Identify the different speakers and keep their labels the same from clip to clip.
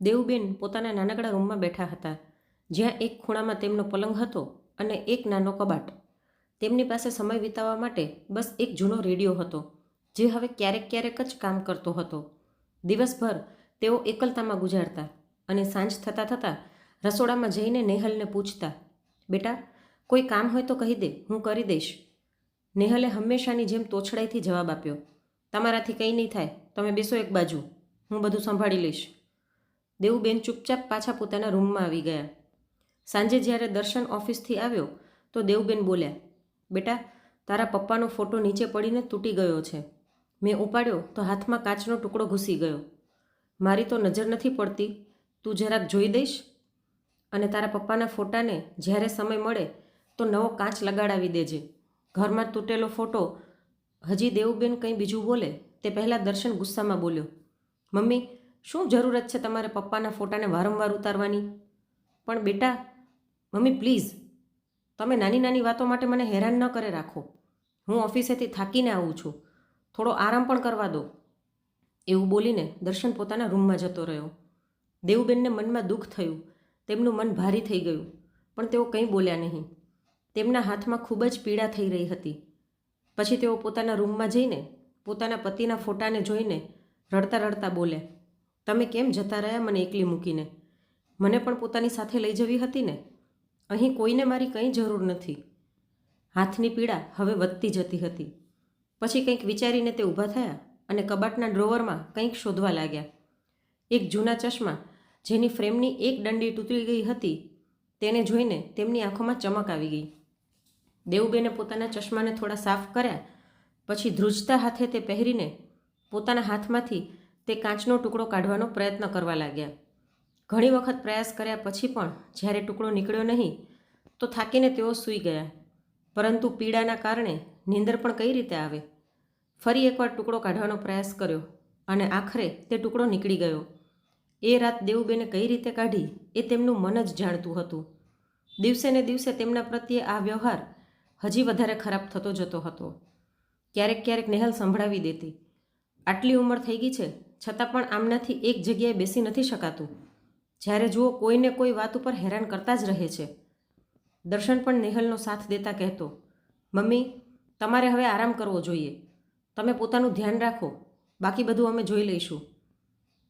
Speaker 1: દેવુબેન પોતાના નાનકડા રૂમમાં બેઠા હતા. જ્યાં એક ખૂણામાં તેમનો પલંગ હતો અને એક નાનો કબાટ. તેમની પાસે સમય વિતાવવા માટે બસ એક જૂનો રેડિયો હતો, જે હવે ક્યારેક ક્યારેક જ કામ કરતો હતો. દિવસભર તેઓ એકલતામાં ગુજારતા અને સાંજ થતાં થતાં રસોડામાં જઈને નેહલને પૂછતા, બેટા, કોઈ કામ હોય તો કહી દે, હું કરી દઈશ. નેહલે હંમેશાની જેમ તોછડાઈથી જવાબ આપ્યો, તમારાથી કંઈ નહીં થાય, તમે બેસો એક બાજુ, હું બધું સંભાળી લઈશ. દેવુબેન ચૂપચાપ પાછા પોતાના રૂમમાં આવી ગયા. સાંજે જ્યારે દર્શન ઓફિસથી આવ્યો, તો દેવુબેન બોલ્યા, બેટા, તારા પપ્પાનો ફોટો નીચે પડીને તૂટી ગયો છે. મેં ઉપાડ્યો તો હાથમાં કાચનો ટુકડો ઘૂસી ગયો. મારી તો નજર નથી પડતી. તું જરાક જોઈ દઈશ? અને તારા પપ્પાના ફોટાને જ્યારે સમય મળે, તો નવો કાચ લગાડાવી દેજે. ઘરમાં તૂટેલો ફોટો. હજી દેવુબેન કંઈ બીજું બોલે, તે પહેલાં દર્શન ગુસ્સામાં બોલ્યો, મમ્મી શું જરૂરત છે તમારે પપ્પાના ફોટાને વારંવાર ઉતારવાની? પણ બેટા, મમ્મી, પ્લીઝ, તમે નાની નાની વાતો માટે મને હેરાન ન કરે રાખો. હું ઓફિસેથી થાકીને આવું છું. થોડો આરામ પણ કરવા દો. એવું બોલીને દર્શન પોતાના રૂમમાં જતો રહ્યો. દેવુબેનને મનમાં દુઃખ થયું. તેમનું મન ભારી થઈ ગયું, પણ તેઓ કંઈ બોલ્યા નહીં. તેમના હાથમાં ખૂબ જ પીડા થઈ રહી હતી. પછી તેઓ પોતાના રૂમમાં જઈને પોતાના પતિના ફોટાને જોઈને રડતા રડતા બોલ્યા તમે કેમ જતા રહ્યા મને એકલી મૂકીને? મને પણ પોતાની સાથે લઈ જવી હતી ને? અહીં કોઈને મારી કંઈ જરૂર નથી. હાથની પીડા હવે વધતી જતી હતી. પછી કંઈક વિચારીને તે ઊભા થયા અને કબાટના ડ્રોવરમાં કંઈક શોધવા લાગ્યા. એક જૂના ચશ્મા જેની ફ્રેમની એક દંડી તૂટી ગઈ હતી, તેને જોઈને તેમની આંખોમાં ચમક આવી ગઈ. દેવુબેને પોતાના ચશ્માને થોડા સાફ કર્યા, પછી ધ્રુજતા હાથે તે પહેરીને પોતાના હાથમાંથી તે કાચનો ટુકડો કાઢવાનો પ્રયત્ન કરવા લાગ્યા. ઘણી વખત પ્રયાસ કર્યા પછી પણ જ્યારે ટુકડો નીકળ્યો નહીં, તો થાકીને તેઓ સૂઈ ગયા. પરંતુ પીડાના કારણે નીંદર પણ કઈ રીતે આવે? ફરી એકવાર ટુકડો કાઢવાનો પ્રયાસ કર્યો અને આખરે તે ટુકડો નીકળી ગયો. એ રાત દેવુબેને કઈ રીતે કાઢી એ તેમનું મન જ જાણતું હતું. દિવસે ને દિવસે તેમના પ્રત્યે આ વ્યવહાર હજી વધારે ખરાબ થતો જતો હતો. ક્યારેક ક્યારેક નેહલ સંભળાવી દેતી, આટલી ઉંમર થઈ ગઈ છે? છતાં પણ આમનાથી એક જગ્યાએ બેસી નથી શકાતું. જ્યારે જુઓ કોઈને કોઈ વાત ઉપર હેરાન કરતા જ રહે છે. દર્શન પણ નેહલનો સાથ દેતા કહેતો, મમ્મી, તમારે હવે આરામ કરવો જોઈએ. તમે પોતાનું ધ્યાન રાખો. બાકી બધું અમે જોઈ લઈશું.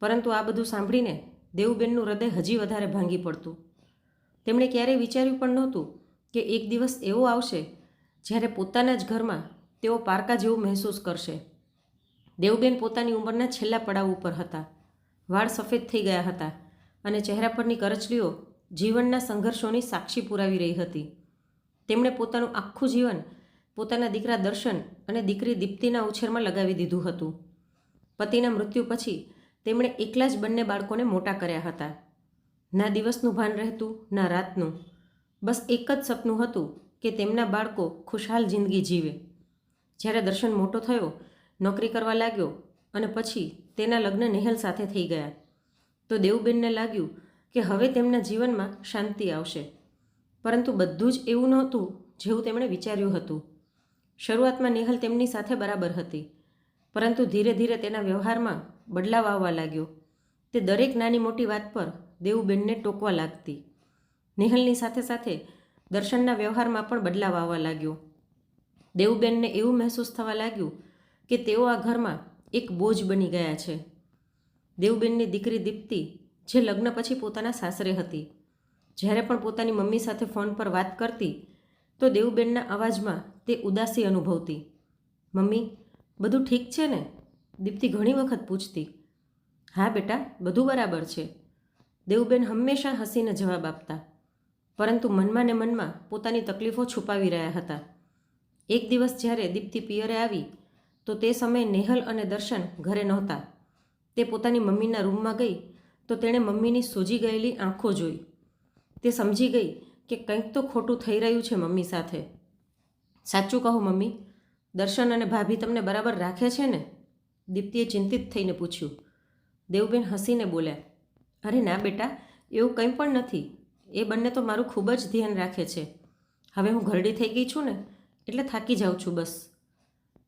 Speaker 1: પરંતુ આ બધું સાંભળીને દેવુબેનનું હૃદય હજી વધારે ભાંગી પડતું. તેમણે ક્યારેય વિચાર્યું પણ નહોતું કે એક દિવસ એવો આવશે જ્યારે પોતાના જ ઘરમાં તેઓ પારકા જેવું મહેસૂસ કરશે. દેવબેન પોતાની ઉંમરના છેલ્લા પડાવ ઉપર હતા. વાળ સફેદ થઈ ગયા હતા અને ચહેરા પરની કરચલીઓ જીવનના સંઘર્ષોની સાક્ષી પુરાવી રહી હતી. તેમણે પોતાનું આખું જીવન પોતાના દીકરા દર્શન અને દીકરી દીપ્તિના ઉછેરમાં લગાવી દીધું હતું. પતિના મૃત્યુ પછી તેમણે એકલા જ બંને બાળકોને મોટા કર્યા હતા. ના દિવસનું ભાન રહેતું, ના રાતનું. બસ એક જ સપનું હતું કે તેમના બાળકો ખુશહાલ જિંદગી જીવે. જ્યારે દર્શન મોટો થયો નોકરી કરવા લાગ્યો અને પછી તેના લગ્ન નેહલ સાથે થઈ ગયા. તો દેવુબેનને લાગ્યું કે હવે તેમના જીવનમાં શાંતિ આવશે. પરંતુ બધું જ એવું નહોતું જેવું તેમણે વિચાર્યું હતું. શરૂઆતમાં નેહલ તેમની સાથે બરાબર હતી. પરંતુ ધીરે ધીરે તેના વ્યવહારમાં બદલાવ આવવા લાગ્યો. તે દરેક નાની મોટી વાત પર દેવુબેનને ટોકવા લાગતી. નેહલની સાથે સાથે દર્શનના વ્યવહારમાં પણ બદલાવ આવવા લાગ્યો. દેવુબેનને એવું મહેસૂસ થવા લાગ્યું કે તેઓ આ ઘરમાં એક બોજ બની ગયા છે. દેવબેનની દીકરી દીપ્તિ, જે લગ્ન પછી પોતાના સાસરે હતી. જ્યારે પણ પોતાની મમ્મી સાથે ફોન પર વાત કરતી, તો દેવબેનના અવાજમાં તે ઉદાસી અનુભવતી. મમ્મી, બધું ઠીક છે ને? દીપ્તિ ઘણી વખત પૂછતી. હા બેટા, બધું બરાબર છે. દેવબેન હંમેશા હસીને જવાબ આપતા. પરંતુ મનમાં ને મનમાં પોતાની તકલીફો છુપાવી રહ્યા હતા. એક દિવસ જ્યારે દીપ્તિ પિયરે આવી તો તે સમયે નેહલ અને દર્શન ઘરે નહોતા. તે પોતાની મમ્મીના રૂમમાં ગઈ તો તેણે મમ્મીની સૂજી ગયેલી આંખો જોઈ. તે સમજી ગઈ કે કંઈક તો ખોટું થઈ રહ્યું છે મમ્મી સાથે. સાચું કહો મમ્મી, દર્શન અને ભાભી તમને બરાબર રાખે છે ને? દીપ્તિએ ચિંતિત થઈને પૂછ્યું. દેવબેન હસીને બોલ્યા, અરે ના બેટા, એવું કંઈ પણ નથી. એ બંને તો મારું ખૂબ જ ધ્યાન રાખે છે. હવે હું ઘરડી થઈ ગઈ છું ને, એટલે થાકી જાઉં છું બસ.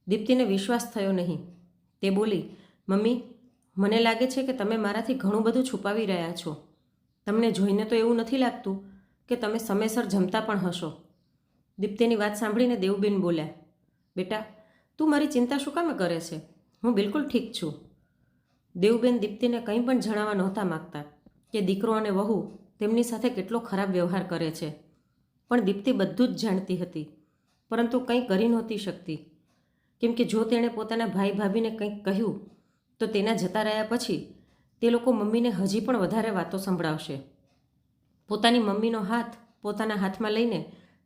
Speaker 1: દીપ્તિને વિશ્વાસ થયો નહીં. તે બોલી, મમ્મી, મને લાગે છે કે તમે મારાથી ઘણું બધું છુપાવી રહ્યા છો. તમને જોઈને તો એવું નથી લાગતું કે તમે સમયસર જમતા પણ હશો. દીપ્તિની વાત સાંભળીને દેવબેન બોલ્યા, બેટા, તું મારી ચિંતા શું કામે કરે છે? હું બિલકુલ ઠીક છું. દેવબેન દીપ્તિને કંઈ પણ જણાવવા નહોતા માગતા કે દીકરો અને વહુ તેમની સાથે કેટલો ખરાબ વ્યવહાર કરે છે. પણ દીપ્તિ બધું જ જાણતી હતી, પરંતુ કંઈ કરી નહોતી શકતી. કેમ કે જો તેણે પોતાના ભાઈ ભાભીને કંઈક કહ્યું, તો તેના જતા રહ્યા પછી તે લોકો મમ્મીને હજી પણ વધારે વાતો સંભળાવશે. પોતાની મમ્મીનો હાથ પોતાના હાથમાં લઈને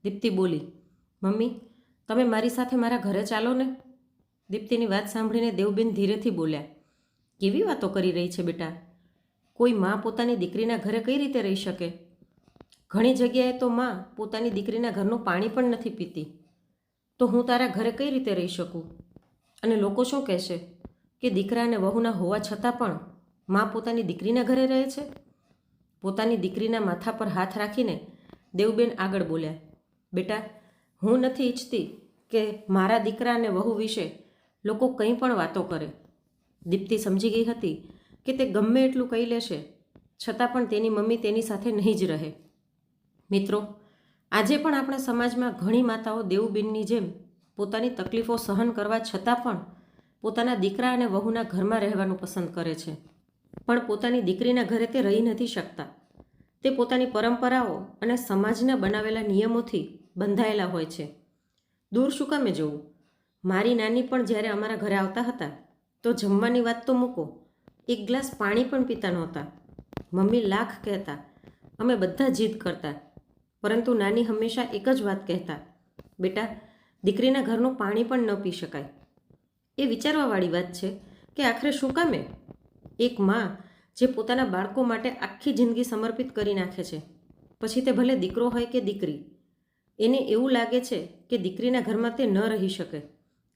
Speaker 1: દીપ્તિ બોલી, મમ્મી, તમે મારી સાથે મારા ઘરે ચાલો ને. દીપ્તિની વાત સાંભળીને દેવબેન ધીરેથી બોલ્યા, કેવી વાતો કરી રહી છે બેટા? કોઈ મા પોતાની દીકરીના ઘરે કઈ રીતે રહી શકે? ઘણી જગ્યાએ તો મા પોતાની દીકરીના ઘરનું પાણી પણ નથી પીતી. તો હું તારા ઘરે કઈ રીતે રહી શકું? અને લોકો શું કહેશે? કે દીકરા અને વહુના હોવા છતાં પણ મા પોતાની દીકરીના ઘરે રહે છે? પોતાની દીકરીના માથા પર હાથ રાખીને દેવબેન આગળ બોલ્યા, બેટા, હું નથી ઈચ્છતી કે મારા દીકરા અને વહુ વિશે લોકો કંઈ પણ વાતો કરે. દીપ્તિ સમજી ગઈ હતી કે તે ગમે એટલું કહી લેશે, છતાં પણ તેની મમ્મી તેની સાથે નહીં જ રહે. મિત્રો આજે પણ આપણા સમાજમાં ઘણી માતાઓ દેવબેનની જેમ પોતાની તકલીફો સહન કરવા છતાં પણ પોતાના દીકરા અને વહુના ઘરમાં રહેવાનું પસંદ કરે છે. પણ પોતાની દીકરીના ઘરે તે રહી નથી શકતા. તે પોતાની પરંપરાઓ અને સમાજના બનાવેલા નિયમોથી બંધાયેલા હોય છે. દૂર શું કામે જવું? મારી નાની પણ જ્યારે અમારા ઘરે આવતા હતા, તો જમવાની વાત તો મૂકો. એક ગ્લાસ પાણી પણ પીતા નહોતા. મમ્મી લાખ કહેતા, અમે બધા જીદ કરતા. પરંતુ નાની હંમેશા એક જ વાત કહેતા, બેટા, દીકરીના ઘરનું પાણી પણ ન પી શકાય. એ વિચારવાવાળી વાત છે કે આખરે શું કામે? એક માં જે પોતાના બાળકો માટે આખી જિંદગી સમર્પિત કરી નાખે છે, પછી તે ભલે દીકરો હોય કે દીકરી, એને એવું લાગે છે કે દીકરીના ઘરમાં તે ન રહી શકે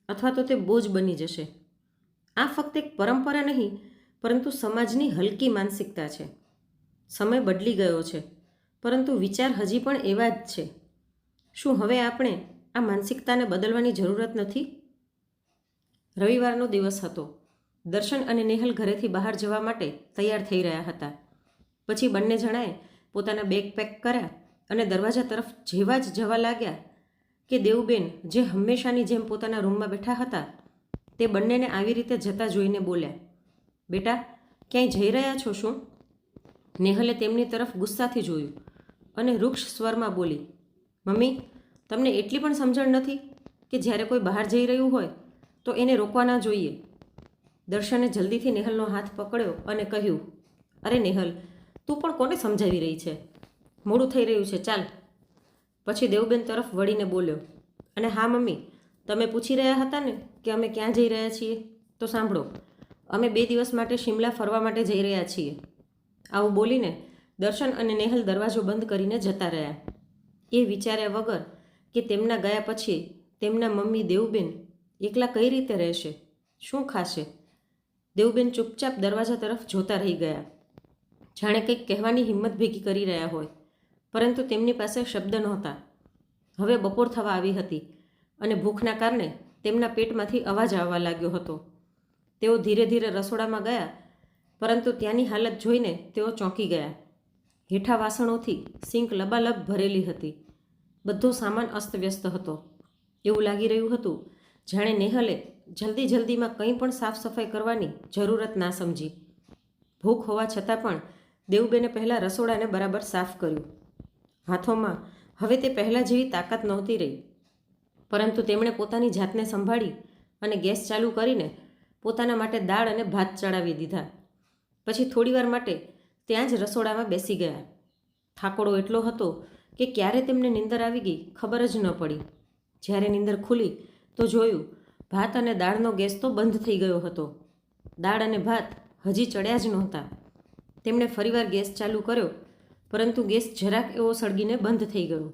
Speaker 1: અથવા તો તે બોજ બની જશે. આ ફક્ત એક પરંપરા નહીં, પરંતુ સમાજની હલકી માનસિકતા છે. સમય બદલી ગયો છે. પરંતુ વિચાર હજી પણ એવા જ છે. શું હવે આપણે આ માનસિકતાને બદલવાની જરૂરત નથી? રવિવારનો દિવસ હતો. દર્શન અને નેહલ ઘરેથી બહાર જવા માટે તૈયાર થઈ રહ્યા હતા. પછી બંને જણાએ પોતાના બેગ પેક કર્યા અને દરવાજા તરફ જેવા જ જવા લાગ્યા કે દેવબેન જે હંમેશાની જેમ પોતાના રૂમમાં બેઠા હતા તે બંનેને આવી રીતે જતા જોઈને બોલ્યા, બેટા, ક્યાંય જઈ રહ્યા છો શું? નેહલે તેમની તરફ ગુસ્સાથી જોયું. અને વૃક્ષ સ્વરમાં બોલી, મમ્મી, તમને એટલી પણ સમજણ નથી કે જ્યારે કોઈ બહાર જઈ રહ્યું હોય તો એને રોકવા ના જોઈએ. દર્શને જલ્દીથી નેહલનો હાથ પકડ્યો અને કહ્યું, અરે નેહલ, તું પણ કોને સમજાવી રહી છે? મોડું થઈ રહ્યું છે, ચાલ. પછી દેવબેન તરફ વળીને બોલ્યો, અને હા, મમ્મી, તમે પૂછી રહ્યા હતા ને કે અમે ક્યાં જઈ રહ્યા છીએ? તો સાંભળો, અમે બે દિવસ માટે શિમલા ફરવા માટે જઈ રહ્યા છીએ. આવું બોલીને દર્શન અને નેહલ દરવાજો બંધ કરીને જતા રહ્યા. એ વિચાર્યા વગર કે તેમના ગયા પછી તેમના મમ્મી દેવબેન એકલા કઈ રીતે રહેશે? શું ખાશે? દેવબેન ચૂપચાપ દરવાજા તરફ જોતા રહી ગયા. જાણે કંઈક કહેવાની હિંમત ભેગી કરી રહ્યા હોય. પરંતુ તેમની પાસે શબ્દ નહોતા. હવે બપોર થવા આવી હતી અને ભૂખના કારણે તેમના પેટમાંથી અવાજ આવવા લાગ્યો હતો. તેઓ ધીરે ધીરે રસોડામાં ગયા, પરંતુ ત્યાંની હાલત જોઈને તેઓ ચોંકી ગયા. હેઠા વાસણોથી સિંક લબાલબ ભરેલી હતી. બધો સામાન અસ્તવ્યસ્ત હતો. એવું લાગી રહ્યું હતું, જાણે નેહલે જલ્દી જલ્દીમાં કંઈ પણ સાફ સફાઈ કરવાની જરૂરત ના સમજી. ભૂખ હોવા છતાં પણ દેવબેને પહેલાં રસોડાને બરાબર સાફ કર્યું. હાથોમાં હવે તે પહેલાં જેવી તાકાત નહોતી રહી. પરંતુ તેમણે પોતાની જાતને સંભાળી અને ગેસ ચાલુ કરીને પોતાના માટે દાળ અને ભાત ચડાવી દીધા. પછી થોડીવાર માટે ત્યાં જ રસોડામાં બેસી ગયા. થાકોડો એટલો હતો કે ક્યારે તેમને નીંદર આવી ગઈ ખબર જ ન પડી. જ્યારે નીંદર ખુલી તો જોયું ભાત અને દાળનો ગેસ તો બંધ થઈ ગયો હતો. દાળ અને ભાત હજી ચડ્યા જ નહોતા. તેમણે ફરીવાર ગેસ ચાલુ કર્યો, પરંતુ ગેસ જરાક એવો સળગીને બંધ થઈ ગયો.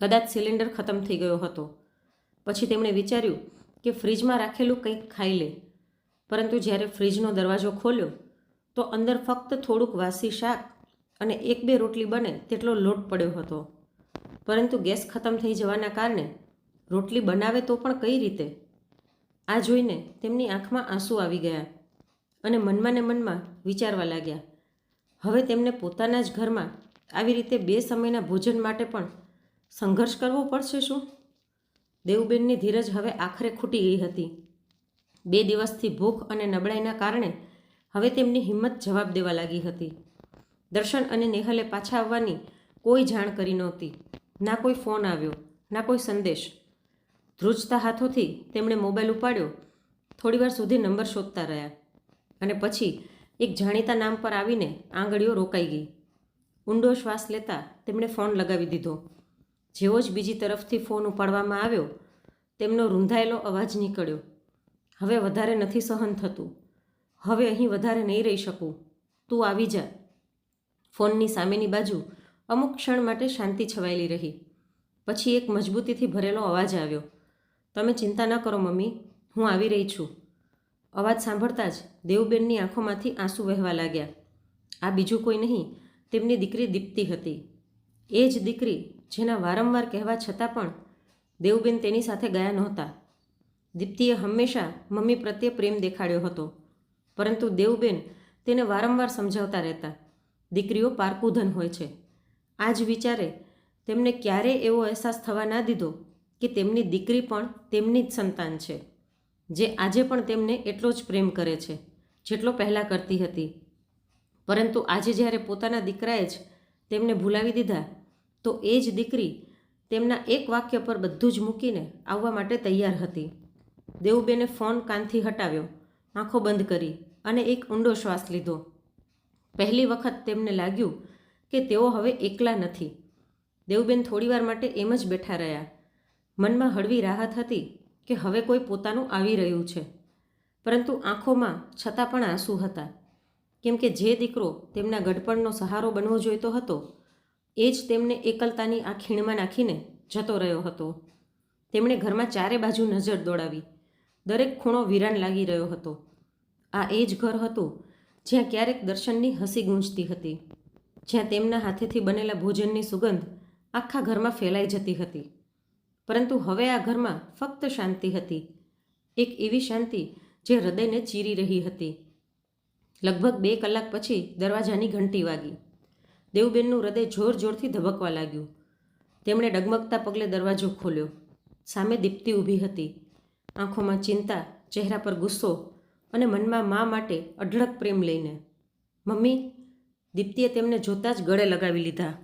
Speaker 1: કદાચ સિલિન્ડર ખતમ થઈ ગયો હતો. પછી તેમણે વિચાર્યું કે ફ્રીજમાં રાખેલું કંઈક ખાઈ લે. પરંતુ જ્યારે ફ્રીજનો દરવાજો ખોલ્યો તો અંદર ફક્ત થોડુંક વાસી શાક અને એક બે રોટલી બને તેટલો લોટ પડ્યો હતો. પરંતુ ગેસ ખતમ થઈ જવાના કારણે રોટલી બનાવે તો પણ કઈ રીતે? આ જોઈને તેમની આંખમાં આંસુ આવી ગયા અને મનમાં ને મનમાં વિચારવા લાગ્યા, હવે તેમને પોતાના જ ઘરમાં આવી રીતે બે સમયના ભોજન માટે પણ સંઘર્ષ કરવો પડશે શું? દેવબેનની ધીરજ હવે આખરે ખૂટી ગઈ હતી. બે દિવસથી ભૂખ અને નબળાઈના કારણે હવે તેમની હિંમત જવાબ દેવા લાગી હતી. દર્શન અને નેહલે પાછા આવવાની કોઈ જાણ કરી નહોતી. ના કોઈ ફોન આવ્યો, ના કોઈ સંદેશ. ધ્રુજતા હાથોથી તેમણે મોબાઈલ ઉપાડ્યો. થોડીવાર સુધી નંબર શોધતા રહ્યા. અને પછી એક જાણીતા નામ પર આવીને આંગળીઓ રોકાઈ ગઈ. ઊંડો શ્વાસ લેતા તેમણે ફોન લગાવી દીધો. જેવો જ બીજી તરફથી ફોન ઉપાડવામાં આવ્યો, તેમનો રૂંધાયેલો અવાજ નીકળ્યો. હવે વધારે નથી સહન થતું. હવે અહીં વધારે નહીં રહી શકું. તું આવી જા. ફોનની સામેની બાજુ અમુક ક્ષણ માટે શાંતિ છવાયેલી રહી. પછી એક મજબૂતીથી ભરેલો અવાજ આવ્યો. તમે ચિંતા ન કરો મમ્મી, હું આવી રહી છું. અવાજ સાંભળતા જ દેવબેનની આંખોમાંથી આંસુ વહેવા લાગ્યા. આ બીજું કોઈ નહીં, તેમની દીકરી દીપ્તિ હતી. એ જ દીકરી જેના વારંવાર કહેવા છતાં પણ દેવબેન તેની સાથે ગયા નહોતા. દીપ્તિએ હંમેશા મમ્મી પ્રત્યે પ્રેમ દેખાડ્યો હતો. પરંતુ દેવબેન તેને વારંવાર સમજાવતા રહેતા. દીકરીઓ પારકુધન હોય છે. આ જ વિચારે તેમને ક્યારેય એવો અહેસાસ થવા ના દીધો કે તેમની દીકરી પણ તેમની જ સંતાન છે, જે આજે પણ તેમને એટલો જ પ્રેમ કરે છે, જેટલો પહેલાં કરતી હતી. પરંતુ આજે જ્યારે પોતાના દીકરાએ જ તેમને ભૂલાવી દીધા, તો એ જ દીકરી તેમના એક વાક્ય પર બધું જ મૂકીને આવવા માટે તૈયાર હતી. દેવુબેને ફોન કાનથી હટાવ્યો, આંખો બંધ કરી. અને એક ઊંડો શ્વાસ લીધો. પહેલી વખત તેમને લાગ્યું કે તેઓ હવે એકલા નથી. દેવબેન થોડીવાર માટે એમ જ બેઠા રહ્યા. મનમાં હળવી રાહત હતી કે હવે કોઈ પોતાનું આવી રહ્યું છે. પરંતુ આંખોમાં છતાં પણ આંસુ હતા. કેમ કે જે દીકરો તેમના ગડપણનો સહારો બનવો જોઈતો હતો, એ જ તેમને એકલતાની આ ખીણમાં નાખીને જતો રહ્યો હતો. તેમણે ઘરમાં ચારે બાજુ નજર દોડાવી. દરેક ખૂણો વિરાન લાગી રહ્યો હતો. આ એ જ ઘર હતું જ્યાં ક્યારેક દર્શનની હસી ગૂંજતી હતી, જ્યાં તેમના હાથેથી બનેલા ભોજનની સુગંધ આખા ઘરમાં ફેલાઈ જતી હતી. પરંતુ હવે આ ઘરમાં ફક્ત શાંતિ હતી, એક એવી શાંતિ જે હૃદયને ચીરી રહી હતી. લગભગ બે કલાક પછી દરવાજાની ઘંટી વાગી. દેવબેનનું હૃદય જોર જોરથી ધબકવા લાગ્યું. તેમણે ડગમગતા પગલે દરવાજો ખોલ્યો. સામે દીપ્તિ ઊભી હતી. આંખોમાં ચિંતા, ચહેરા પર ગુસ્સો અને મનમાં મા માટે અઢળક પ્રેમ લઈને. મમ્મી, દીપ્તિએ તેમને જોતાં જ ગળે લગાવી લીધા.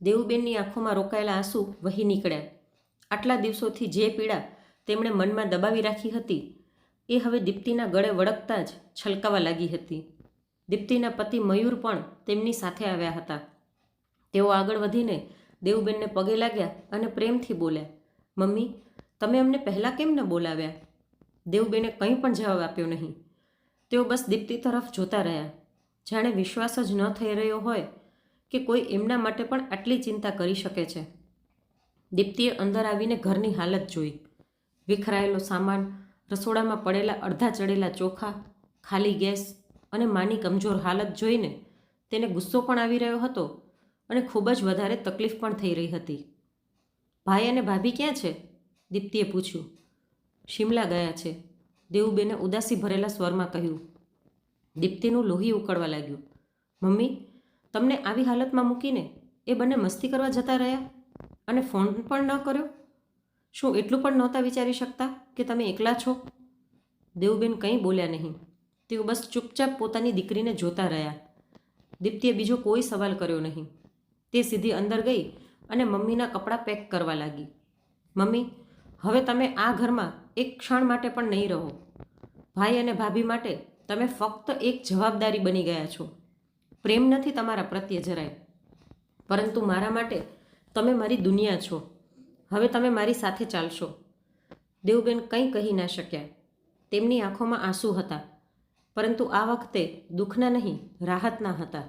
Speaker 1: દેવુબેનની આંખોમાં રોકાયેલા આંસુ વહી નીકળ્યા. આટલા દિવસોથી જે પીડા તેમણે મનમાં દબાવી રાખી હતી, એ હવે દીપ્તિના ગળે વળગતા જ છલકાવા લાગી હતી. દીપ્તિના પતિ મયુર પણ તેમની સાથે આવ્યા હતા. તેઓ આગળ વધીને દેવુબેનને પગે લાગ્યા અને પ્રેમથી બોલ્યા, મમ્મી, તમે અમને પહેલાં કેમ ન બોલાવ્યા? દેવબેને કંઈ પણ જવાબ આપ્યો નહીં. તેઓ બસ દીપ્તિ તરફ જોતા રહ્યા. જાણે વિશ્વાસ જ ન થઈ રહ્યો હોય કે કોઈ એમના માટે પણ આટલી ચિંતા કરી શકે છે. દીપ્તિએ અંદર આવીને ઘરની હાલત જોઈ. વિખરાયેલો સામાન, રસોડામાં પડેલા અડધા ચડેલા ચોખા, ખાલી ગેસ અને માની કમજોર હાલત જોઈને તેને ગુસ્સો પણ આવી રહ્યો હતો અને ખૂબ જ વધારે તકલીફ પણ થઈ રહી હતી. ભાઈ અને ભાભી ક્યાં છે? દીપ્તિએ પૂછ્યું. શિમલા ગયા છે. દેવુબેને ઉદાસી ભરેલા સ્વરમાં કહ્યું, દીપ્તિનું લોહી ઉકળવા લાગ્યું. મમ્મી, તમને આવી હાલતમાં મૂકીને એ બંને મસ્તી કરવા જતા રહ્યા? અને ફોન પણ ન કર્યો? શું એટલું પણ નહોતા વિચારી શકતા કે તમે એકલા છો? દેવુબેન કંઈ બોલ્યા નહીં. તેઓ બસ ચૂપચાપ પોતાની દીકરીને જોતા રહ્યા. દીપ્તિએ બીજો કોઈ સવાલ કર્યો નહીં. તે સીધી અંદર ગઈ અને મમ્મીના કપડાં પેક કરવા લાગી. મમ્મી, હવે તમે આ ઘરમાં એક ક્ષણ માટે પણ નહીં રહો. ભાઈ અને ભાભી માટે તમે ફક્ત એક જવાબદારી બની ગયા છો. પ્રેમ નથી તમારા પ્રત્યે જરાય. પરંતુ મારા માટે તમે મારી દુનિયા છો. હવે તમે મારી સાથે ચાલશો. દેવબેન કંઈ કહી ના શક્યા. તેમની આંખોમાં આંસુ હતા. પરંતુ આ વખતે દુઃખના નહીં, રાહતના હતા.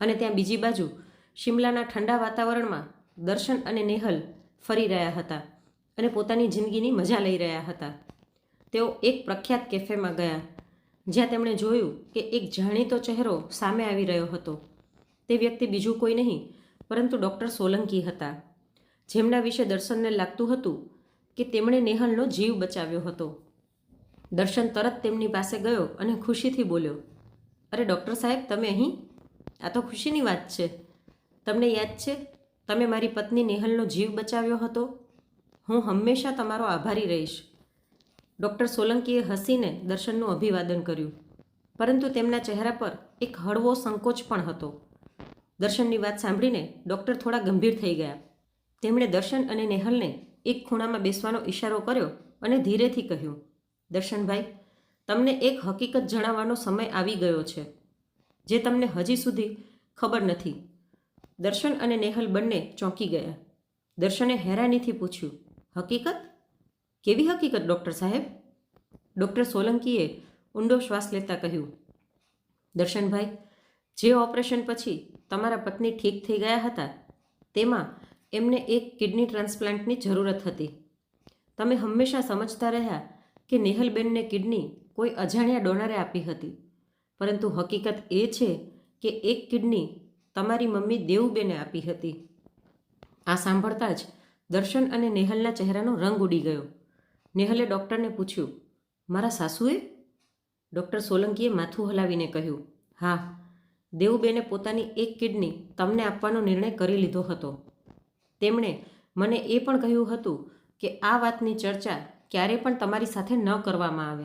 Speaker 1: અને ત્યાં બીજી બાજુ શિમલાના ઠંડા વાતાવરણમાં દર્શન અને નેહલ ફરી રહ્યા હતા. અને પોતાની જિંદગીની મજા લઈ રહ્યા હતા. તેઓ એક પ્રખ્યાત કેફેમાં ગયા, જ્યાં તેમણે જોયું કે એક જાણીતો ચહેરો સામે આવી રહ્યો હતો. તે વ્યક્તિ બીજું કોઈ નહીં, પરંતુ ડૉક્ટર સોલંકી હતા, જેમના વિશે દર્શનને લાગતું હતું કે તેમણે નેહલનો જીવ બચાવ્યો હતો. દર્શન તરત તેમની પાસે ગયો અને ખુશીથી બોલ્યો, અરે ડૉક્ટર સાહેબ, તમે અહીં? આ તો ખુશીની વાત છે. તમને યાદ છે? તમે મારી પત્ની નેહલનો જીવ બચાવ્યો હતો? હું હંમેશા તમારો આભારી રહીશ. ડૉક્ટર સોલંકીએ હસીને દર્શનનું અભિવાદન કર્યું. પરંતુ તેમના ચહેરા પર એક હળવો સંકોચ પણ હતો. દર્શનની વાત સાંભળીને ડૉક્ટર થોડા ગંભીર થઈ ગયા. તેમણે દર્શન અને નેહલને એક ખૂણામાં બેસવાનો ઇશારો કર્યો અને ધીરેથી કહ્યું, દર્શનભાઈ, તમને એક હકીકત જણાવવાનો સમય આવી ગયો છે, જે તમને હજી સુધી ખબર નથી. દર્શન અને નેહલ બંને ચોંકી ગયા. દર્શને હેરાનીથી પૂછ્યું હકીકત? કેવી હકીકત, ડૉક્ટર સાહેબ? ડૉક્ટર સોલંકીએ ઊંડો શ્વાસ લેતા કહ્યું, દર્શનભાઈ, જે ઓપરેશન પછી તમારા પત્ની ઠીક થઈ ગયા હતા, તેમાં એમને એક કિડની ટ્રાન્સપ્લાન્ટની જરૂરત હતી. તમે હંમેશા સમજતા રહ્યા કે નેહલબેનને કિડની કોઈ અજાણ્યા ડોનરે આપી હતી. પરંતુ હકીકત એ છે કે એક કિડની તમારી મમ્મી દેવુબેને આપી હતી. આ સાંભળતા જ દર્શન અને નેહલના ચહેરાનો રંગ ઉડી ગયો. નેહલે ડૉક્ટરને પૂછ્યું, મારા સાસુએ? ડૉક્ટર સોલંકીએ માથું હલાવીને કહ્યું, હા, દેવુબેને પોતાની એક કિડની તમને આપવાનો નિર્ણય કરી લીધો હતો. તેમણે મને એ પણ કહ્યું હતું કે આ વાતની ચર્ચા ક્યારે પણ તમારી સાથે ન કરવામાં આવે.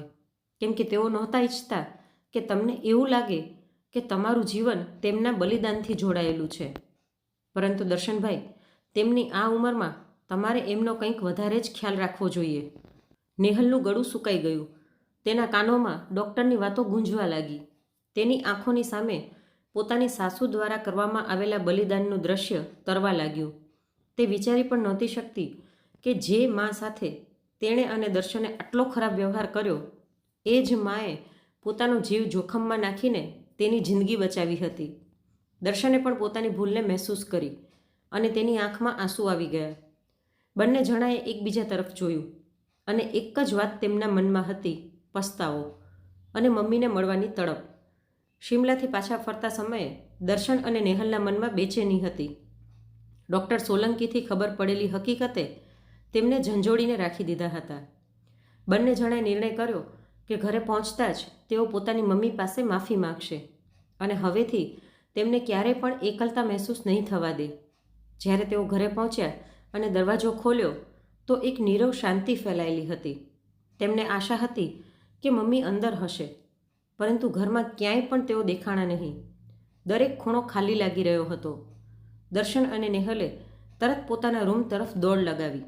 Speaker 1: કેમ કે તેઓ નહોતા ઈચ્છતા કે તમને એવું લાગે કે તમારું જીવન તેમના બલિદાનથી જોડાયેલું છે. પરંતુ દર્શનભાઈ, તેમની આ ઉંમરમાં તમારે એમનો કંઈક વધારે જ ખ્યાલ રાખવો જોઈએ. નેહલનું ગળું સુકાઈ ગયું. તેના કાનોમાં ડૉક્ટરની વાતો ગૂંજવા લાગી. તેની આંખોની સામે પોતાની સાસુ દ્વારા કરવામાં આવેલા બલિદાનનું દ્રશ્ય તરવા લાગ્યું. તે વિચારી પણ નહોતી શકતી કે જે મા સાથે તેણે અને દર્શને આટલો ખરાબ વ્યવહાર કર્યો, એ જ માએ પોતાનો જીવ જોખમમાં નાખીને તેની જિંદગી બચાવી હતી. દર્શને પણ પોતાની ભૂલને મહેસૂસ કરી અને તેની આંખમાં આંસુ આવી ગયા. બંને જણાએ એકબીજા તરફ જોયું અને એક જ વાત તેમના મનમાં હતી, પસ્તાવો અને મમ્મીને મળવાની તડપ. શિમલાથી પાછા ફરતા સમયે દર્શન અને નેહલના મનમાં બેચેની હતી. ડૉક્ટર સોલંકીથી ખબર પડેલી હકીકતે તેમને ઝંઝોડીને રાખી દીધા હતા. બંને જણાએ નિર્ણય કર્યો કે ઘરે પહોંચતા જ તેઓ પોતાની મમ્મી પાસે માફી માગશે અને હવેથી તેમને ક્યારેય પણ એકલતા મહેસૂસ નહીં થવા દે. જ્યારે તેઓ ઘરે પહોંચ્યા અને દરવાજો ખોલ્યો તો એક નીરવ શાંતિ ફેલાયેલી હતી. તેમને આશા હતી કે મમ્મી અંદર હશે, પરંતુ ઘરમાં ક્યાંય પણ તેઓ દેખાણા નહીં. દરેક ખૂણો ખાલી લાગી રહ્યો હતો. દર્શન અને નેહલે તરત પોતાના રૂમ તરફ દોડ લગાવી,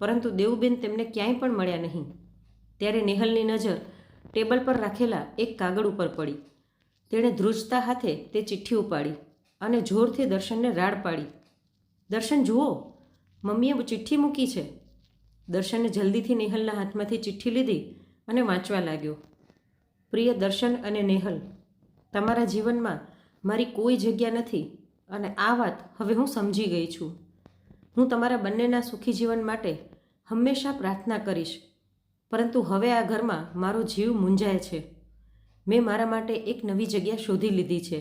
Speaker 1: પરંતુ દેવુબેન તેમને ક્યાંય પણ મળ્યા નહીં. ત્યારે નેહલની નજર ટેબલ પર રાખેલા એક કાગળ ઉપર પડી. તેણે ધ્રુજતા હાથે તે ચિઠ્ઠી ઉપાડી અને જોરથી દર્શનને રાડ પાડી. દર્શન, જુઓ મમ્મીએ ચિઠ્ઠી મૂકી છે. દર્શને જલ્દીથી નેહલના હાથમાંથી ચિઠ્ઠી લીધી અને વાંચવા લાગ્યો. પ્રિય દર્શન અને નેહલ, તમારા જીવનમાં મારી કોઈ જગ્યા નથી અને આ વાત હવે હું સમજી ગઈ છું. હું તમારા બંનેના સુખી જીવન માટે હંમેશા પ્રાર્થના કરીશ, પરંતુ હવે આ ઘરમાં મારો જીવ મૂંઝાય છે. મેં મારા માટે એક નવી જગ્યા શોધી લીધી છે,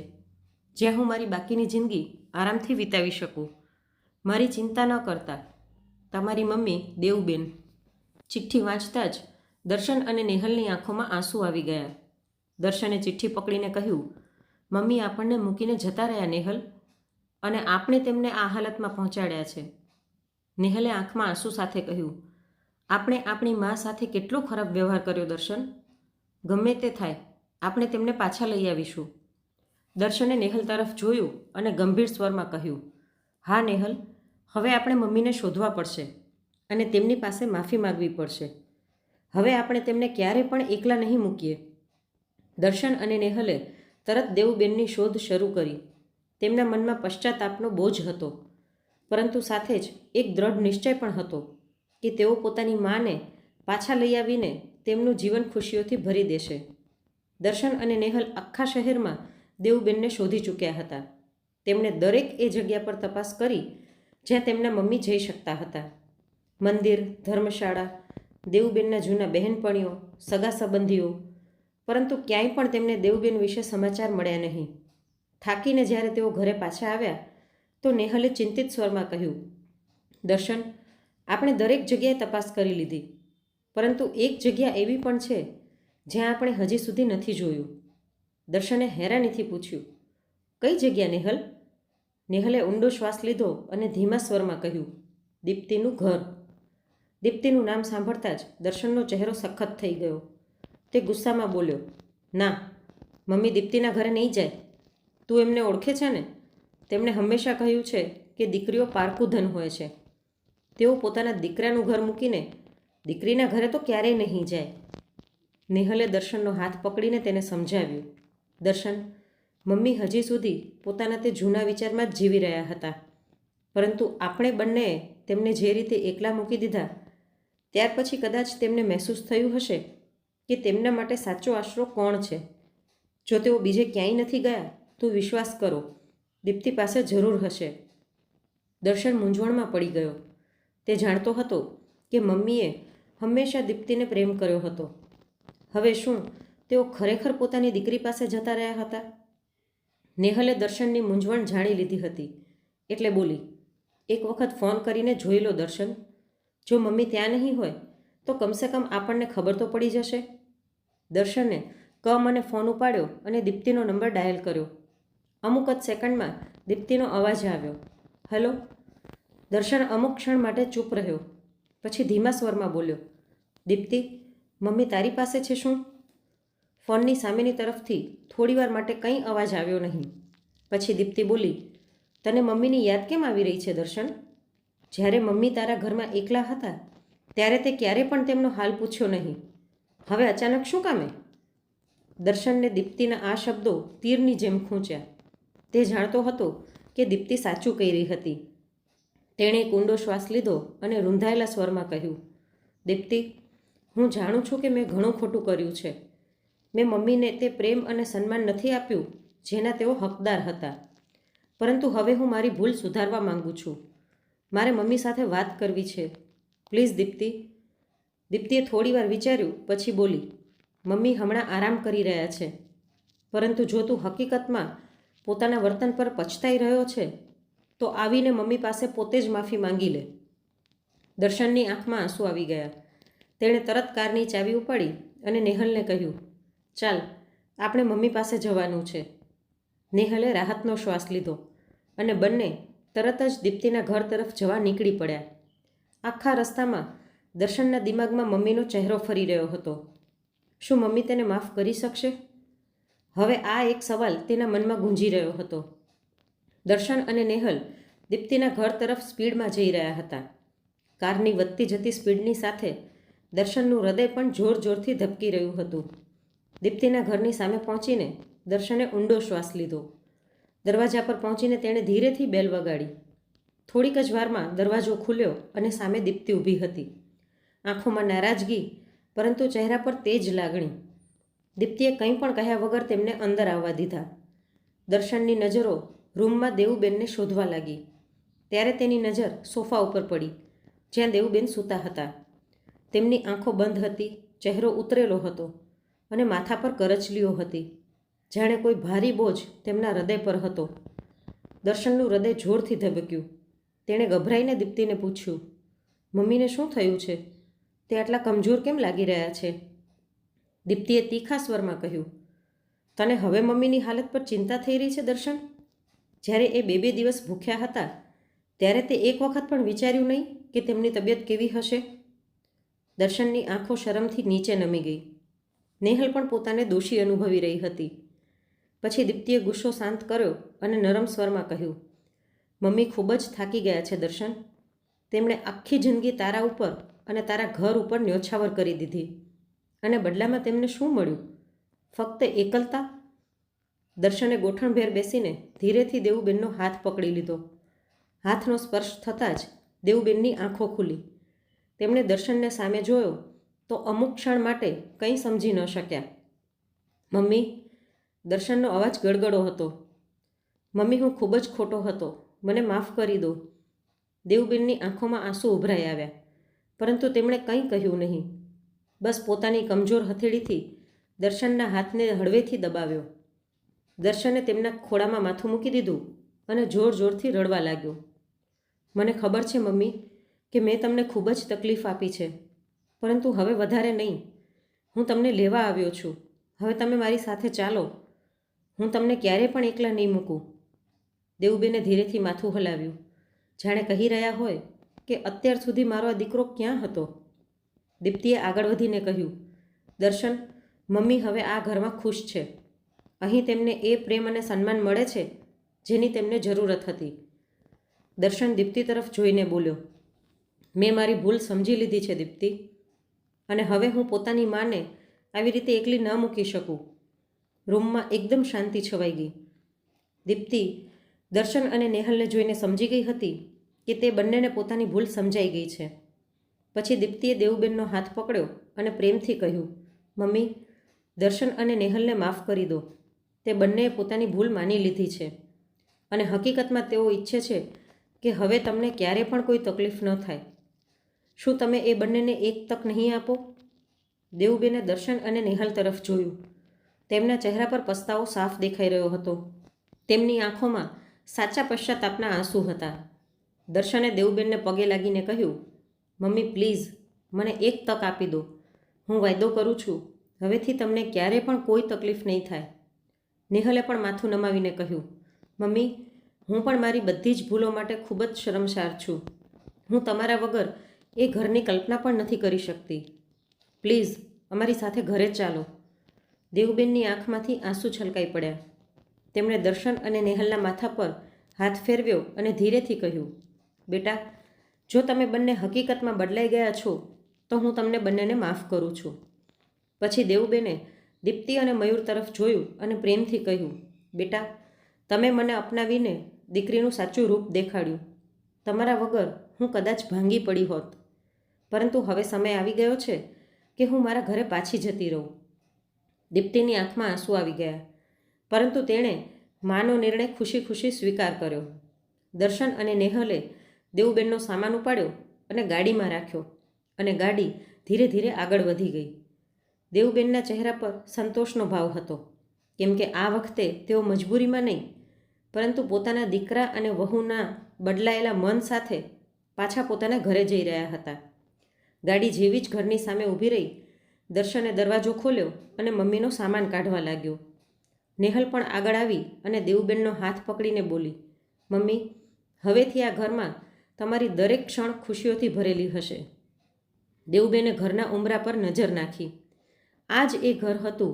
Speaker 1: જ્યાં હું મારી બાકીની જિંદગી આરામથી વિતાવી શકું. મારી ચિંતા ન કરતા. તમારી મમ્મી, દેવબેન, ચિઠ્ઠી વાંચતા જ દર્શન અને નેહલની આંખોમાં આંસુ આવી ગયા. દર્શને ચિઠ્ઠી પકડીને કહ્યું, મમ્મી, આપણને મૂકીને જતા રહ્યા, નેહલ. અને આપણે તેમને આ હાલતમાં પહોંચાડ્યા છે. નેહલે આંખમાં આંસુ સાથે કહ્યું, આપણે આપણી મા સાથે કેટલો ખરાબ વ્યવહાર કર્યો, દર્શન. ગમે તે થાય, આપણે તેમને પાછા લઈ આવીશું. દર્શને નેહલ તરફ જોયું અને ગંભીર સ્વરમાં કહ્યું, હા, નેહલ હવે આપણે મમ્મીને શોધવા પડશે અને તેમની પાસે માફી માગવી પડશે. હવે આપણે તેમને ક્યારે પણ એકલા નહીં મૂકીએ. દર્શન અને નેહલે તરત દેવુબેનની શોધ શરૂ કરી. તેમના મનમાં પશ્ચાતાપનો બોજ હતો, પરંતુ સાથે જ એક દ્રઢ નિશ્ચય પણ હતો કે તેઓ પોતાની માને પાછા લઈ આવીને તેમનું જીવન ખુશીઓથી ભરી દેશે. દર્શન અને નેહલ આખા શહેરમાં દેવુબેનને શોધી ચૂક્યા હતા. તેમણે દરેક એ જગ્યા પર તપાસ કરી જ્યાં તેમના મમ્મી જઈ શકતા હતા. મંદિર, ધર્મશાળા, દેવુબેનના જૂના બહેનપણીઓ, સગા સંબંધીઓ, પરંતુ ક્યાંય પણ તેમને દેવુબેન વિશે સમાચાર મળ્યા નહીં. થાકીને જ્યારે તેઓ ઘરે પાછા આવ્યા, તો નેહલે ચિંતિત સ્વરમાં કહ્યું, દર્શન, આપણે દરેક જગ્યાએ તપાસ કરી લીધી. પરંતુ એક જગ્યા એવી પણ છે, જ્યાં આપણે હજી સુધી નથી જોયું. દર્શને હેરાનીથી પૂછ્યું, કઈ જગ્યા નેહલ? નેહલે ઊંડો શ્વાસ લીધો અને ધીમા સ્વરમાં કહ્યું, દીપ્તિનું ઘર. દીપ્તિનું નામ સાંભળતા જ દર્શનનો ચહેરો સખત થઈ ગયો. તે ગુસ્સામાં બોલ્યો, ના, મમ્મી દીપ્તિના ઘરે નહીં જાય. તું એમને ઓળખે છે ને? તેમણે હંમેશા કહ્યું છે કે દીકરીઓ પારકું ધન હોય છે. તેઓ પોતાના દીકરાનું ઘર મૂકીને દીકરીના ઘરે તો ક્યારેય નહીં જાય. નેહલે દર્શનનો હાથ પકડીને તેને સમજાવ્યું, દર્શન મમ્મી હજી સુધી પોતાના તે જૂના વિચારમાં જ જીવી રહ્યા હતા. પરંતુ આપણે બંને તેમને જે રીતે એકલા મૂકી દીધા, ત્યાર પછી કદાચ તેમને મહેસૂસ થયું હશે કે તેમના માટે સાચો આશરો કોણ છે? જો તેઓ બીજે ક્યાંય નથી ગયા, તો વિશ્વાસ કરો, દીપ્તિ પાસે જરૂર હશે. દર્શન મૂંઝવણમાં પડી ગયો. તે જાણતો હતો કે મમ્મીએ હંમેશા દીપ્તિને પ્રેમ કર્યો હતો. હવે શું તેઓ ખરેખર પોતાની દીકરી પાસે જતા રહ્યા હતા? નેહલે દર્શનની મૂંઝવણ જાણી લીધી હતી. એટલે બોલી, એક વખત ફોન કરીને જોઈ લો દર્શન. જો મમ્મી ત્યાં નહીં હોય, તો કમસે કમ આપણને ખબર તો પડી જશે. દર્શને કમ અને ફોન ઉપાડ્યો અને દીપ્તિનો નંબર ડાયલ કર્યો. અમુક જ સેકન્ડમાં દીપ્તિનો અવાજ આવ્યો. હેલો. દર્શન અમુક ક્ષણ માટે ચૂપ રહ્યો. પછી ધીમા સ્વરમાં બોલ્યો, દીપ્તિ, મમ્મી તારી પાસે છે શું? ફોનની સામેની તરફથી થોડીવાર માટે કંઈ અવાજ આવ્યો નહીં. પછી દીપ્તિ બોલી, તને મમ્મીની યાદ કેમ આવી રહી છે, દર્શન? જ્યારે મમ્મી તારા ઘરમાં એકલા હતા, ત્યારે તે ક્યારે પણ તેમનો હાલ પૂછ્યો નહીં. હવે અચાનક શું કામે? દર્શનને દીપ્તિના આ શબ્દો તીરની જેમ ખૂંચ્યા. તે જાણતો હતો કે દીપ્તિ સાચું કહી રહી હતી. તેણે કુંડો શ્વાસ લીધો અને રૂંધાયેલા સ્વરમાં કહ્યું, દીપ્તિ, હું જાણું છું કે મેં ઘણું ખોટું કર્યું છે. મેં મમ્મીને તે પ્રેમ અને સન્માન નથી આપ્યું, જેના તેઓ હકદાર હતા. પરંતુ હવે હું મારી ભૂલ સુધારવા માંગુ છું. મારે મમ્મી સાથે વાત કરવી છે. પ્લીઝ દીપ્તિ. દીપ્તિએ થોડીવાર વિચાર્યું, પછી બોલી, મમ્મી હમણાં આરામ કરી રહ્યા છે. પરંતુ જો તું હકીકતમાં પોતાના વર્તન પર પછતાઈ રહ્યો છે, તો આવીને મમ્મી પાસે પોતે જ માફી માંગી લે. દર્શનની આંખમાં આંસુ આવી ગયા. તેણે તરત કારની ચાવી ઉપાડી અને નેહલને કહ્યું ચાલ, આપણે મમ્મી પાસે જવાનું છે. નેહલે રાહતનો શ્વાસ લીધો અને બંને તરત જ દીપ્તિના ઘર તરફ જવા નીકળી પડ્યા. આખા રસ્તામાં દર્શનના દિમાગમાં મમ્મીનો ચહેરો ફરી રહ્યો હતો. શું મમ્મી તેને માફ કરી શકશે? હવે આ એક સવાલ તેના મનમાં ગુંજી રહ્યો હતો. દર્શન અને નેહલ દીપ્તિના ઘર તરફ સ્પીડમાં જઈ રહ્યા હતા. કારની વધતી જતી સ્પીડની સાથે દર્શનનું હૃદય પણ જોર જોરથી ધબકી રહ્યું હતું. દીપ્તિના ઘરની સામે પહોંચીને દર્શને ઊંડો શ્વાસ લીધો. દરવાજા પર પહોંચીને તેણે ધીરેથી બેલ વગાડી. થોડીક જ વારમાં દરવાજો ખુલ્યો અને સામે દીપ્તિ ઊભી હતી. આંખોમાં નારાજગી, પરંતુ ચહેરા પર તેજ લાગણી. દીપ્તિએ કંઈ પણ કહ્યા વગર તેમને અંદર આવવા દીધા. દર્શનની નજરો રૂમમાં દેવુબેનને શોધવા લાગી. ત્યારે તેની નજર સોફા ઉપર પડી, જ્યાં દેવુબેન સૂતા હતા. તેમની આંખો બંધ હતી, ચહેરો ઉતરેલો હતો. અને માથા પર કરચલીઓ હતી. જાણે કોઈ ભારી બોજ તેમના હૃદય પર હતો. દર્શનનું હૃદય જોરથી ધબક્યું. તેણે ગભરાઈને દીપ્તિને પૂછ્યું, મમ્મીને શું થયું છે? તે આટલા કમજોર કેમ લાગી રહ્યા છે? દીપ્તિએ તીખા સ્વરમાં કહ્યું, તને હવે મમ્મીની હાલત પર ચિંતા થઈ રહી છે, દર્શન? જ્યારે એ બે બે દિવસ ભૂખ્યા હતા, ત્યારે તે એક વખત પણ વિચાર્યું નહીં કે તેમની તબિયત કેવી હશે? દર્શનની આંખો શરમથી નીચે નમી ગઈ. નેહલ પણ પોતાને દોષી અનુભવી રહી હતી. પછી દીપ્તિએ ગુસ્સો શાંત કર્યો અને નરમ સ્વરમાં કહ્યું, મમ્મી ખૂબ જ થાકી ગયા છે, દર્શન. તેમણે આખી જિંદગી તારા ઉપર અને તારા ઘર ઉપર ન્યોછાવર કરી દીધી. અને બદલામાં તેમને શું મળ્યું? ફક્ત એકલતા? દર્શને ગોઠણભેર બેસીને ધીરેથી દેવુબેનનો હાથ પકડી લીધો. હાથનો સ્પર્શ થતાં જ દેવુબેનની આંખો ખુલી. તેમણે દર્શનને સામે જોયો તો અમુક ક્ષણ માટે કંઈ સમજી ન શક્યા. મમ્મી, દર્શનનો અવાજ ગડગડો હતો. મમ્મી, હું ખૂબ જ ખોટો હતો. મને માફ કરી દો. દેવબેનની આંખોમાં આંસુ ઉભરાઈ આવ્યા. પરંતુ તેમણે કંઈ કહ્યું નહીં. બસ પોતાની કમજોર હથેળીથી દર્શનના હાથને હળવેથી દબાવ્યો. દર્શને તેમના ખોળામાં માથું મૂકી દીધું અને જોર જોરથી રડવા લાગ્યો. મને ખબર છે મમ્મી, કે મેં તમને ખૂબ જ તકલીફ આપી છે. પરંતુ હવે વધારે નહીં. હું તમને લેવા આવ્યો છું. હવે તમે મારી સાથે ચાલો. હું તમને ક્યારેય પણ એકલા નહીં મૂકું. દેવુબેને ધીરેથી માથું હલાવ્યું. જાણે કહી રહ્યા હોય કે અત્યાર સુધી મારો આ દીકરો ક્યાં હતો? દીપ્તિએ આગળ વધીને કહ્યું, દર્શન, મમ્મી હવે આ ઘરમાં ખુશ છે. અહીં તેમને એ પ્રેમ અને સન્માન મળે છે જેની તેમને જરૂરત હતી. દર્શન દીપ્તિ તરફ જોઈને બોલ્યો, મેં મારી ભૂલ સમજી લીધી છે દીપ્તિ. અને હવે હું પોતાની માને આવી રીતે એકલી ન મૂકી શકું. રૂમમાં એકદમ શાંતિ છવાઈ ગઈ. દીપ્તિ, દર્શન અને નેહલને જોઈને સમજી ગઈ હતી કે તે બંનેને પોતાની ભૂલ સમજાઈ ગઈ છે. પછી દીપ્તિએ દેવુબેનનો હાથ પકડ્યો અને પ્રેમથી કહ્યું, મમ્મી, દર્શન અને નેહલને માફ કરી દો. તે બંનેએ પોતાની ભૂલ માની લીધી છે. અને હકીકતમાં તેઓ ઈચ્છે છે કે હવે તમને ક્યારે પણ કોઈ તકલીફ ન થાય. શું તમે એ બંનેને એક તક નહીં આપો? દેવુબેને દર્શન અને નેહલ તરફ જોયું. તેમના ચહેરા પર પસ્તાવો સાફ દેખાઈ રહ્યો હતો. તેમની આંખોમાં સાચા પશ્ચાતાપના આંસુ હતા. દર્શને દેવુબેનને પગે લાગીને કહ્યું, મમ્મી, પ્લીઝ, મને એક તક આપી દો. હું વાયદો કરું છું. હવેથી તમને ક્યારે પણ કોઈ તકલીફ નહીં થાય. નેહલે પણ માથું નમાવીને કહ્યું, મમ્મી, હું પણ મારી બધી જ ભૂલો માટે ખૂબ જ શરમસાર છું. હું તમારા વગર એ ઘરની કલ્પના પણ નથી કરી શકતી. પ્લીઝ, અમારી સાથે ઘરે ચાલો. દેવબેનની આંખમાંથી આંસુ છલકાઈ પડ્યા. તેમણે દર્શન અને નેહલના માથા પર હાથ ફેરવ્યો અને ધીરેથી કહ્યું, બેટા, જો તમે બંને હકીકતમાં બદલાઈ ગયા છો, તો હું તમને બંનેને માફ કરું છું. પછી દેવુબેને દીપ્તિ અને મયુર તરફ જોયું અને પ્રેમથી કહ્યું, બેટા, તમે મને અપનાવીને દીકરીનું સાચું રૂપ દેખાડ્યું. તમારા વગર હું કદાચ ભાંગી પડી હોત. પરંતુ હવે સમય આવી ગયો છે કે હું મારા ઘરે પાછી જતી રહું. દીપ્તિની આંખમાં આંસુ આવી ગયા. પરંતુ તેણે માનો નિર્ણય ખુશી ખુશી સ્વીકાર કર્યો. દર્શન અને નેહલે દેવુબેનનો સામાન ઉપાડ્યો અને ગાડીમાં રાખ્યો અને ગાડી ધીરે ધીરે આગળ વધી ગઈ. દેવુબેનના ચહેરા પર સંતોષનો ભાવ હતો. કેમ કે આ વખતે તેઓ મજબૂરીમાં નહીં, પરંતુ પોતાના દીકરા અને વહુના બદલાયેલા મન સાથે પાછા પોતાના ઘરે જઈ રહ્યા હતા. ગાડી જેવી જ ઘરની સામે ઊભી રહી. દર્શને દરવાજો ખોલ્યો અને મમ્મીનો સામાન કાઢવા લાગ્યો. નેહલ પણ આગળ આવી અને દેવુબેનનો હાથ પકડીને બોલી, મમ્મી, હવેથી આ ઘરમાં તમારી દરેક ક્ષણ ખુશીઓથી ભરેલી હશે. દેવુબેને ઘરના ઉંબરા પર નજર નાખી. આ જ એ ઘર હતું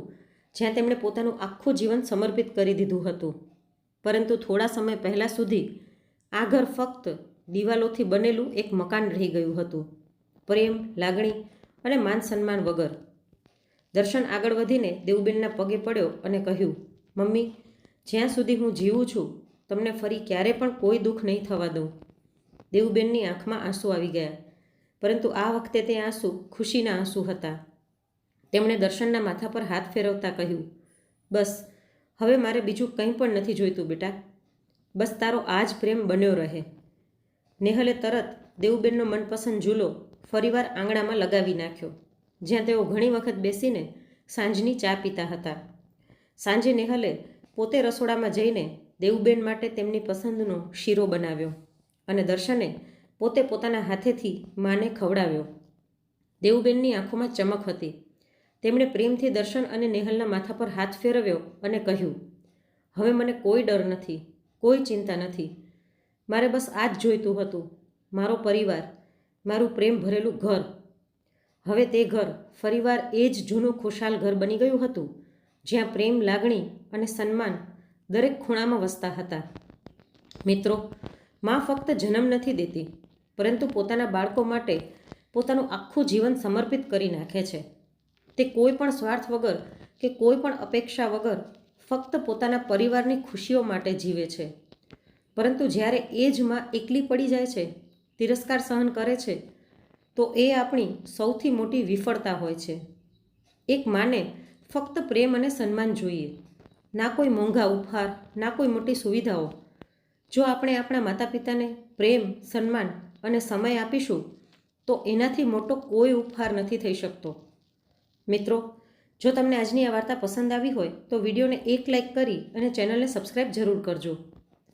Speaker 1: જ્યાં તેમણે પોતાનું આખું જીવન સમર્પિત કરી દીધું હતું. પરંતુ થોડા સમય પહેલાં સુધી આ ઘર ફક્ત દિવાલોથી બનેલું એક મકાન રહી ગયું હતું. પ્રેમ, લાગણી અને માન સન્માન વગર. દર્શન આગળ વધીને દેવબેનના પગે પડ્યો અને કહ્યું, મમ્મી, જ્યાં સુધી હું જીવું છું, તમને ફરી ક્યારે પણ કોઈ દુઃખ નહીં થવા દઉં. દેવુબેનની આંખમાં આંસુ આવી ગયા, પરંતુ આ વખતે તે આંસુ ખુશીના આંસુ હતા. તેમણે દર્શનના માથા પર હાથ ફેરવતા કહ્યું, બસ, હવે મારે બીજું કંઈ પણ નથી જોઈતું બેટા. બસ તારો આ જ પ્રેમ બન્યો રહે. નેહલે તરત દેવુબેનનો મનપસંદ ઝૂલો ફરીવાર આંગણામાં લગાવી નાખ્યો. જ્યાં તેઓ ઘણી વખત બેસીને સાંજની ચા પીતા હતા. સાંજે નેહલે પોતે રસોડામાં જઈને દેવુબેન માટે તેમની પસંદનો શીરો બનાવ્યો અને દર્શને પોતે પોતાના હાથેથી માને ખવડાવ્યો. દેવુબેનની આંખોમાં ચમક હતી. તેમણે પ્રેમથી દર્શન અને નેહલના માથા પર હાથ ફેરવ્યો અને કહ્યું, હવે મને કોઈ ડર નથી, કોઈ ચિંતા નથી. મારે બસ આ જ જોઈતું હતું, મારો પરિવાર મારું પ્રેમ ભરેલું ઘર. હવે તે ઘર ફરીવાર એ જ જૂનું ખુશાલ ઘર બની ગયું હતું, જ્યાં પ્રેમ, લાગણી અને સન્માન દરેક ખૂણામાં વસતા હતા. મિત્રો, માં ફક્ત જન્મ નથી દેતી, પરંતુ પોતાના બાળકો માટે પોતાનું આખું જીવન સમર્પિત કરી નાખે છે. તે કોઈ પણ સ્વાર્થ વગર કે કોઈ પણ અપેક્ષા વગર ફક્ત પોતાના પરિવારની ખુશીઓ માટે જીવે છે. પરંતુ જ્યારે એ જ માં એકલી પડી જાય છે તિરસ્કાર સહન કરે છે, તો એ આપણી સૌથી મોટી વિફળતા હોય છે. એક માને ફક્ત પ્રેમ અને સન્માન જોઈએ. ના કોઈ મોંઘા ઉપહાર, ના કોઈ મોટી સુવિધાઓ. જો આપણે આપણા માતા પિતાને પ્રેમ, સન્માન અને સમય આપીશું, તો એનાથી મોટો કોઈ ઉપહાર નથી થઈ શકતો. મિત્રો, જો તમને આજની આ વાર્તા પસંદ આવી હોય, તો વિડીયોને એક લાઇક કરી અને ચેનલને સબસ્ક્રાઈબ જરૂર કરજો.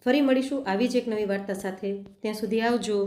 Speaker 1: ફરી મળીશું આવી જ એક નવી વાર્તા સાથે. ત્યાં સુધી આવજો.